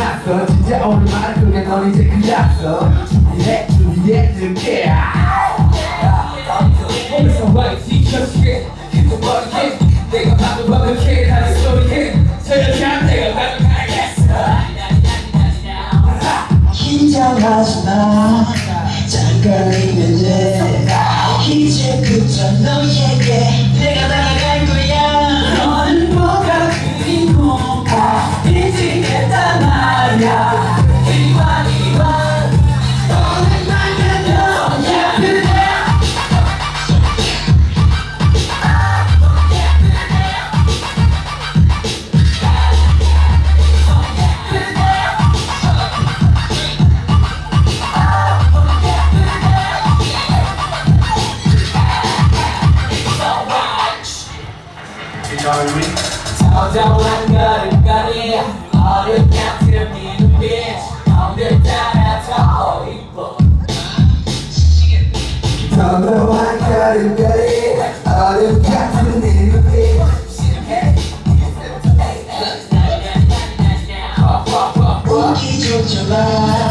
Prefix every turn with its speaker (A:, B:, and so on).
A: 났어 진짜 오랜만에 그게 넌 이제 끝났어 준비해 준비해 늦게
B: 긴장하지 마 잠깐이면 돼 이제 그저 너에게
C: 어정한 걸음걸이 어른 같은 네 눈빛 오늘 따라 더 이뻐
A: 더러한 걸음걸이 얼음 같은 네 눈빛
B: 온기 좋잖아